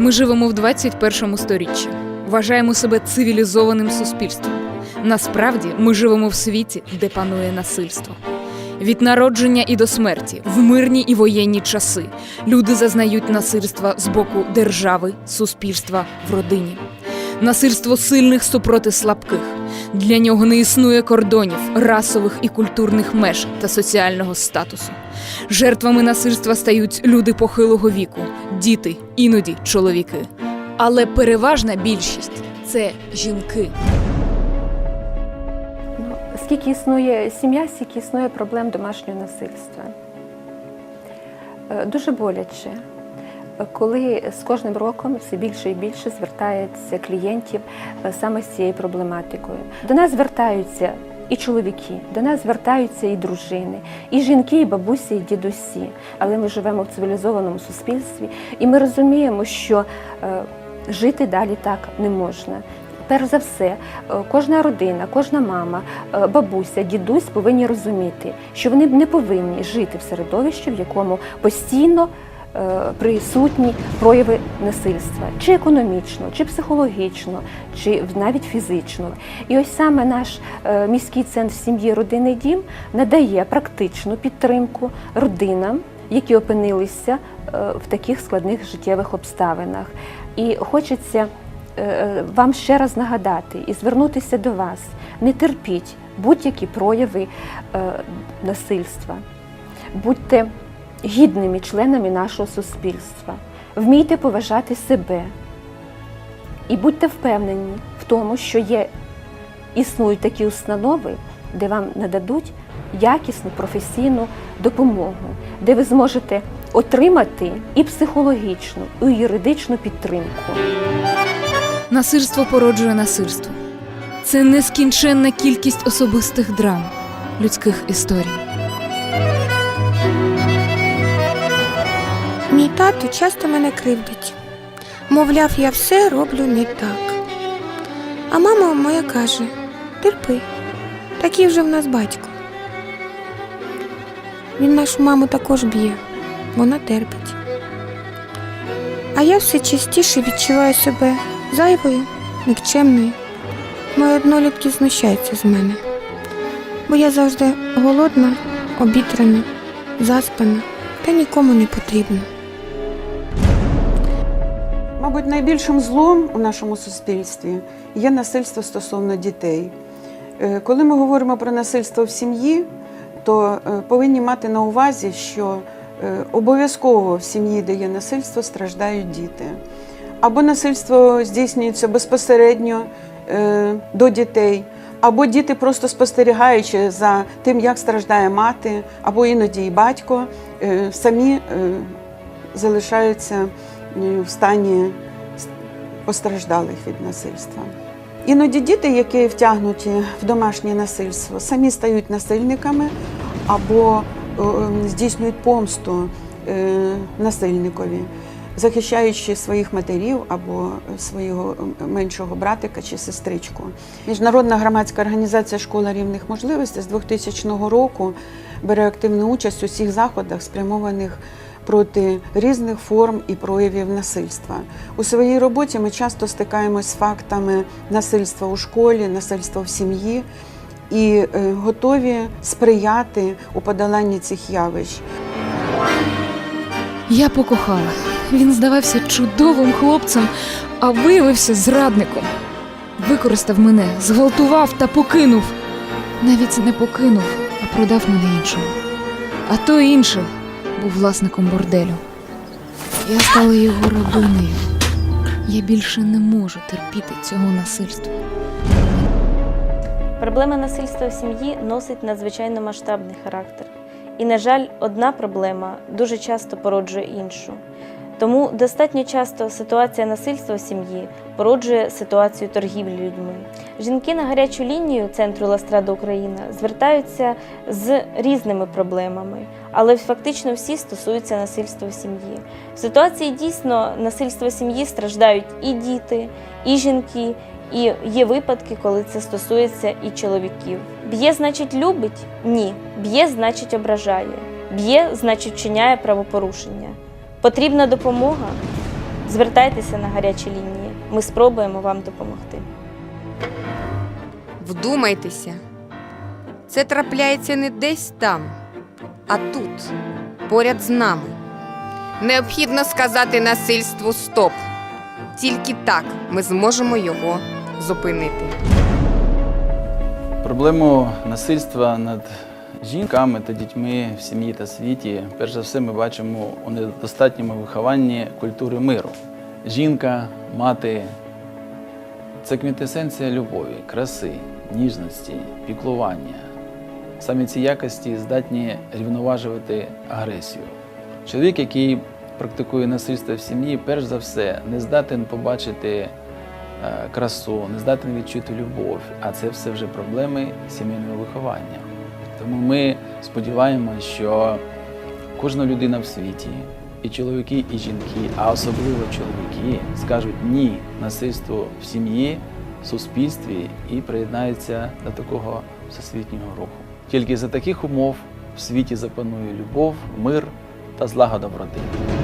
Ми живемо в 21 сторіччі, вважаємо себе цивілізованим суспільством. Насправді ми живемо в світі, де панує насильство. Від народження і до смерті, в мирні і воєнні часи, люди зазнають насильства з боку держави, суспільства, в родині. Насильство сильних супроти слабких. Для нього не існує кордонів, расових і культурних меж та соціального статусу. Жертвами насильства стають люди похилого віку, діти, іноді чоловіки. Але переважна більшість це жінки. Ну, скільки існує сім'я, стільки існує проблем домашнього насильства. Е, Дуже боляче, коли з кожним роком все більше і більше звертається клієнтів е, саме з цією проблематикою. До нас звертаються і чоловіки, до нас звертаються і дружини, і жінки, і бабусі, і дідусі. Але ми живемо в цивілізованому суспільстві, і ми розуміємо, що е, жити далі так не можна. Перш за все, е, кожна родина, кожна мама, бабуся, дідусь повинні розуміти, що вони не повинні жити в середовищі, в якому постійно присутні прояви насильства, чи економічно, чи психологічно, чи навіть фізично. І ось саме наш е, міський центр сім'ї Родинний дім надає практичну підтримку родинам, які опинилися е, в таких складних життєвих обставинах. І хочеться е, вам ще раз нагадати і звернутися до вас. Не терпіть будь-які прояви е, насильства. Будьте гідними членами нашого суспільства. Вмійте поважати себе і будьте впевнені в тому, що є, існують такі установи, де вам нададуть якісну професійну допомогу, де ви зможете отримати і психологічну, і юридичну підтримку. Насильство породжує насильство. Це нескінченна кількість особистих драм, людських історій. Тато часто мене кривдить. Мовляв, я все роблю не так. А мама моя каже: терпи, такий вже в нас батько. Він нашу маму також б'є, вона терпить. А я все частіше відчуваю себе зайвою, нікчемною. Мої однолітки знущаються з мене, бо я завжди голодна, обітрана, заспана та нікому не потрібна. Мабуть, найбільшим злом у нашому суспільстві є насильство стосовно дітей. Е, Коли ми говоримо про насильство в сім'ї, то е, повинні мати на увазі, що е, обов'язково в сім'ї, де є насильство, страждають діти. Або насильство здійснюється безпосередньо до дітей, або діти просто спостерігаючи за тим, як страждає мати, або іноді і батько, самі залишаються в стані постраждалих від насильства. Іноді діти, які втягнуті в домашнє насильство, самі стають насильниками або е, е, здійснюють помсту е, насильникові, захищаючи своїх матерів або свого меншого братика чи сестричку. Міжнародна громадська організація Школа рівних можливостей з 2000 року бере активну участь у всіх заходах, спрямованих проти різних форм і проявів насильства. У своїй роботі ми часто стикаємось з фактами насильства у школі, насильства в сім'ї і е, готові сприяти у подоланні цих явищ. Я покохала. Він здавався чудовим хлопцем, а виявився зрадником. Використав мене, зґвалтував та покинув. Навіть не покинув, а продав мене іншому. А той інший був власником борделю. Я стала його родиною. Я більше не можу терпіти цього насильства. Проблема насильства в сім'ї носить надзвичайно масштабний характер. І, на жаль, одна проблема дуже часто породжує іншу. Тому достатньо часто ситуація насильства в сім'ї породжує ситуацію торгівлі людьми. Жінки на гарячу лінію центру Ластрада Україна звертаються з різними проблемами, але фактично всі стосуються насильства в сім'ї. В ситуації дійсно насильства в сім'ї страждають і діти, і жінки, і є випадки, коли це стосується і чоловіків. Б'є, значить, любить? Ні. Б'є, значить, ображає. Б'є, значить, вчиняє правопорушення. Потрібна допомога? Звертайтеся на гарячі лінії. Ми спробуємо вам допомогти. Вдумайтеся, це трапляється не десь там, а тут, поряд з нами. Необхідно сказати насильству стоп. Тільки так ми зможемо його зупинити. Проблему насильства над жінками та дітьми в сім'ї та світі, перш за все, ми бачимо у недостатньому вихованні культури миру. Жінка, мати це квінтесенція любові, краси, ніжності, піклування. Саме ці якості здатні рівноважувати агресію. Чоловік, який практикує насильство в сім'ї, перш за все, не здатен побачити е, красу, не здатен відчути любов, а це все вже проблеми сімейного виховання. Ми сподіваємося, що кожна людина в світі, і чоловіки, і жінки, а особливо чоловіки, скажуть ні насильству в сім'ї, в суспільстві і приєднаються до такого всесвітнього руху. Тільки за таких умов в світі запанує любов, мир та злагода в родині.